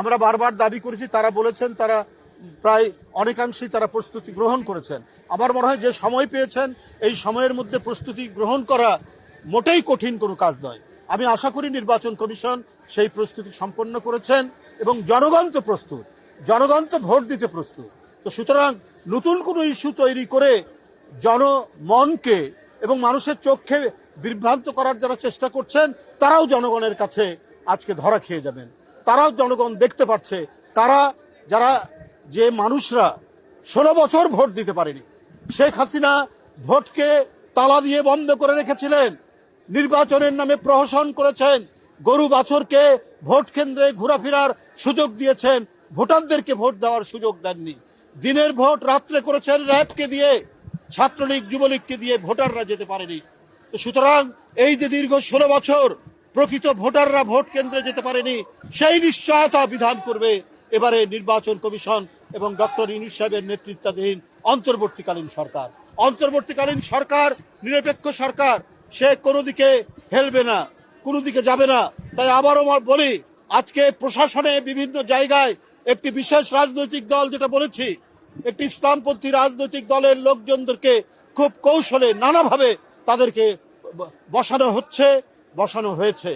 আমরা বারবার দাবি করেছি, তারা বলেছেন, তারা প্রায় অনেকাংশেই তারা প্রস্তুতি গ্রহণ করেছেন। আমার মনে হয় যে সময় পেয়েছেন, এই সময়ের মধ্যে প্রস্তুতি গ্রহণ করা মোটেই কঠিন কোনো কাজ নয়। আমি আশা করি নির্বাচন কমিশন সেই প্রস্তুতি সম্পন্ন করেছেন এবং জনগণ তো প্রস্তুত, জনগণ তো ভোট দিতে প্রস্তুত। তো সুতরাং নতুন কোনো ইস্যু তৈরি করে জনমনকে এবং মানুষের চোখে বিভ্রান্ত করার যারা চেষ্টা করছেন, তারাও জনগণের কাছে আজকে ধরা খেয়ে যাবেন। তারাও জনগণ দেখতে পাচ্ছে তারা, যারা যে মানুষরা ষোলো বছর ভোট দিতে পারেনি, শেখ হাসিনা ভোটকে তালা দিয়ে বন্ধ করে রেখেছিলেন, নির্বাচনের নামে প্রহসন করেছেন, গরু বাছরকে ভোট কেন্দ্রে ঘোরাফেরার সুযোগ দিয়েছেন, ভোটারদেরকে ভোট দেওয়ার সুযোগ দেননি। দিনের ভোট রাত্রে করেছেন র্যাবকে দিয়ে, ছাত্রলীগ, যুবলীগকে দিয়ে ভোটাররা যেতে পারেনি। সুতরাং এই যে দীর্ঘ ষোলো বছর প্রকৃত ভোটাররা ভোট কেন্দ্রে যেতে পারেনি, সেই নিশ্চয়তা বিধান করবে এবারে নির্বাচন কমিশন এবং ডক্টর ইউনুস সাহেবের নেতৃত্বাধীন অন্তর্বর্তীকালীন সরকার। অন্তর্বর্তীকালীন সরকার, নিরপেক্ষ সরকার, সে কোনো দিকে হেলবে না, কোনো দিকে যাবে না। তাই আবারও বলি, আজকে প্রশাসনে বিভিন্ন জায়গায় একটি বিশেষ রাজনৈতিক দল যেটা বলেছি, একটি ইসলামপন্থী রাজনৈতিক দলের লোকজনদেরকে খুব কৌশলে নানাভাবে তাদেরকে বসানো হচ্ছে। বসানো হয়েছে।